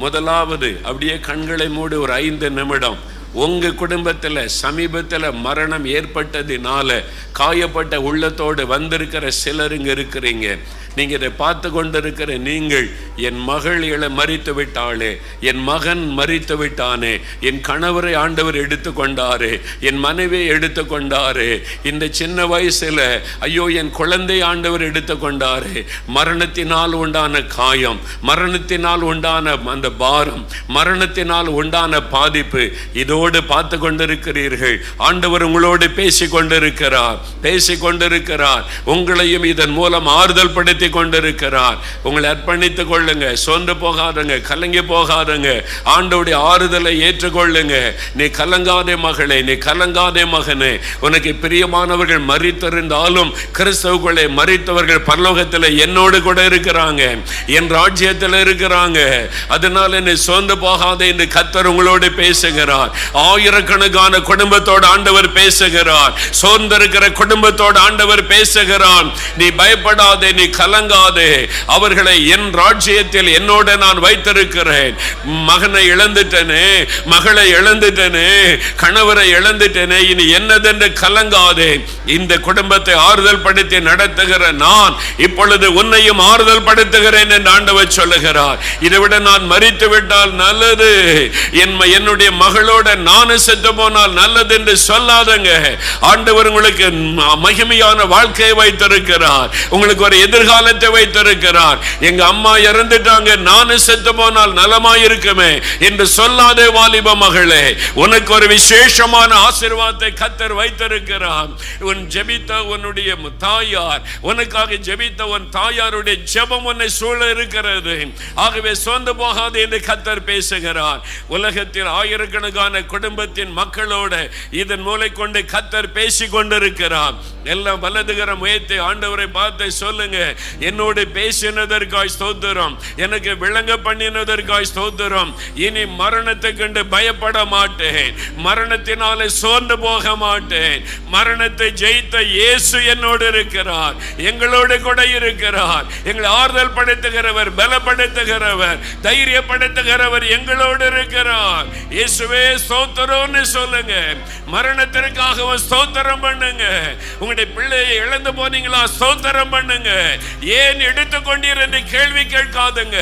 முதலாவது அப்படியே கண்களை மூடி ஒரு ஐந்து நிமிடம். உங்க குடும்பத்துல சமீபத்துல மரணம் ஏற்பட்டதினால காயப்பட்ட உள்ளத்தோடு வந்திருக்கிற சிலர் இங்க இருக்கிறீங்க. நீங்கள் இதை பார்த்து கொண்டிருக்கிற நீங்கள் என் மகள் இள மறித்து விட்டாளே என் மகன் மறித்து விட்டானே என் கணவரை ஆண்டவர் எடுத்து கொண்டாரு என் மனைவி எடுத்து கொண்டாரு இந்த சின்ன வயசுல ஐயோ என் குழந்தை ஆண்டவர் எடுத்து கொண்டாரு மரணத்தினால் உண்டான காயம் மரணத்தினால் உண்டான அந்த பாரம் மரணத்தினால் உண்டான பாதிப்பு இதோடு பார்த்து கொண்டிருக்கிறீர்கள். ஆண்டவர் உங்களோடு பேசி கொண்டிருக்கிறார் பேசி கொண்டிருக்கிறார். உங்களையும் இதன் மூலம் ஆறுதல் படுத்தி கொண்டிருக்கிறார். உங்களை அர்ப்பணித்துக் கொள்ளுங்க. சோர்ந்து போகாதங்க. கலங்கி போகாதங்க. ஆண்டோடைய ஆறுதலை ஏற்றுக்கொள்ளுங்க. நீ கலங்காதே மகளே நீ கலங்காதே மகனே. உனக்கு பிரியமானவர்கள் மறித்திருந்தாலும் கிறிஸ்தவர்களை மறித்தவர்கள் பரலோகத்தில் என்னோடு கூட இருக்கிறாங்க. என் ராஜ்யத்தில் இருக்கிறாங்க. அதனால நீ சோர்ந்து போகாதே என்று கத்தர் உங்களோடு பேசுகிறார். ஆயிரக்கணக்கான குடும்பத்தோடு ஆண்டவர் பேசுகிறார். சோர்ந்திருக்கிற குடும்பத்தோடு ஆண்டவர் பேசுகிறார். நீ பயப்படாதே நீ கல கலங்காதே அவர்களை என் ராஜ்யத்தில் என்னோட நான் வைத்திருக்கிறேன். மகனை இழந்துட்டனே மகளை இழந்துட்டனே கணவரை இழந்துட்டனே இனி என்னதென்று கலங்காதே. இந்த குடும்பத்தை ஆறுதல் படுத்தி நடத்துகிற நான் இப்பொழுது உன்னையும் ஆறுதல் படுத்துகிறேன் என்று ஆண்டவர் சொல்லுகிறார். இதை விட நான் மறித்து விட்டால் நல்லது. என் என்னுடைய மகளோட நானும் செத்து போனால் நல்லது என்று சொல்லாதங்க. ஆண்டவர் உங்களுக்கு மகிமையான வாழ்க்கையை வைத்திருக்கிறார். உங்களுக்கு ஒரு எதிர்கால எதிர்காலத்தை வைத்திருக்கிறார். எங்க அம்மா இறந்துட்டாங்க நானும் செத்து போனால் நலமா இருக்குமே என்று சொல்லாதே வாலிப மகளே. உனக்கு ஒரு விசேஷமான ஆசிர்வாதத்தை கத்தர் வைத்திருக்கிறார். உன் ஜெபித்த உன்னுடைய தாயார் உனக்காக ஜெபித்த உன் தாயாருடைய ஜெபம் உன்னை சூழ இருக்கிறது. ஆகவே சோர்ந்து போகாது என்று கத்தர் பேசுகிறார். உலகத்தில் ஆயிரக்கணக்கான குடும்பத்தின் மக்களோட இதன் மூலை கொண்டு கத்தர் பேசி கொண்டிருக்கிறார் எல்லாம் வலதுகிற முயற்சி ஆண்டவரை பார்த்து சொல்லுங்க என்னோடு பேசினதற்காய் ஸ்தோத்திரம். எனக்கு விளங்க பண்ணினதற்காய் ஸ்தோத்திரம். இனி மரணத்தை கண்டு பயப்பட மாட்டேன். மரணத்தினாலே சோர்ந்து போக மாட்டேன். மரணத்தை ஜெயித்த இயேசு என்னோடு இருக்கிறார். எங்களோடு கூட இருக்கிறார். எங்களை ஆறுதல் படுத்துகிறவர் பலப்படுத்துகிறவர் தைரியப்படுத்துகிறவர் எங்களோடு இருக்கிறார். இயேசுவே ஸ்தோத்திரம்னு சொல்லுங்க. மரணத்திற்காக ஸ்தோத்திரம் பண்ணுங்க. உங்களுடைய பிள்ளையை இழந்து போனீங்களா? ஸ்தோத்திரம் பண்ணுங்க. ஏன் எடுத்துக்கொண்டீர் என்று கேள்வி கேட்காதுங்க.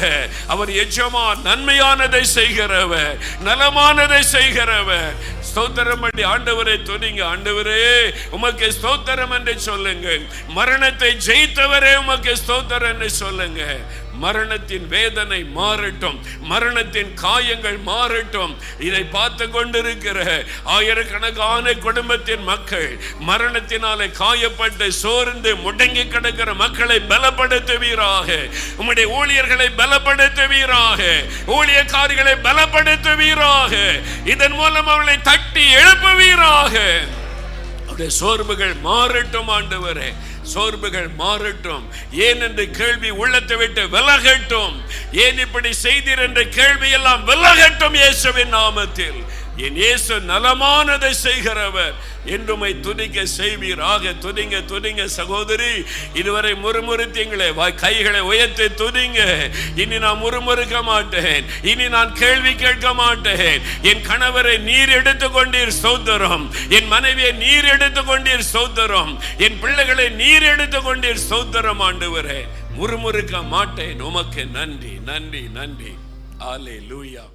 அவர் எஜமா நன்மையானதை செய்கிறவர் நலமானதை செய்கிறவர். ஸ்தோத்திரம் பண்ணி ஆண்டவரை துணிங்க ஆண்டவரே உமக்கு ஸ்தோத்திரம் என்று சொல்லுங்க மரணத்தை ஜெயித்தவரே உமக்கு ஸ்தோத்திரம் என்று சொல்லுங்க மரணத்தின் வேதனை மாறட்டும். மரணத்தின் காயங்கள் மாறட்டும். இதை பார்த்து கொண்டிருக்கிற ஆயிரக்கணக்கான குடும்பத்தின் மக்கள் மரணத்தினாலே காயப்பட்டு சோர்ந்து முடங்கி கிடக்கிற மக்களை பலப்படுத்துவீராக. உம்முடைய ஊழியர்களை பலப்படுத்துவீராக. ஊழியக்காரிகளை பலப்படுத்துவீராக. இதன் மூலம் அவளை தட்டி எழுப்புவீராக. அவருடைய சோர்வுகள் மாறட்டும் ஆண்டவரே. சோர்வுகள் மாறட்டும். ஏன் என்று கேள்வி உள்ளத்தை விட்டு விலகட்டும். ஏன் இப்படி செய்தீர் என்ற கேள்வி எல்லாம் விலகட்டும் இயேசுவின் நாமத்தில். என் இயேசு நலமானதை செய்கிறவர். என்றுமை துணிக்க செய்வீராக. துணிங்க துணிங்க சகோதரி. இதுவரை முறுமுறுத்தீங்களே கைகளை உயர்த்தி துணிங்க இனி நான் முறுமுறுக்க மாட்டேன். இனி நான் கேள்வி கேட்க மாட்டேன். என் கணவரை நீர் எடுத்துக்கொண்டீர் சௌந்தரம். என் மனைவியை நீர் எடுத்துக்கொண்டீர் சௌந்தரம். என் பிள்ளைகளை நீர் எடுத்துக்கொண்டீர் சௌந்தரம் ஆண்டு முறுமுறுக்க மாட்டேன். உமக்கு நன்றி நன்றி நன்றி. ஆலே லூயா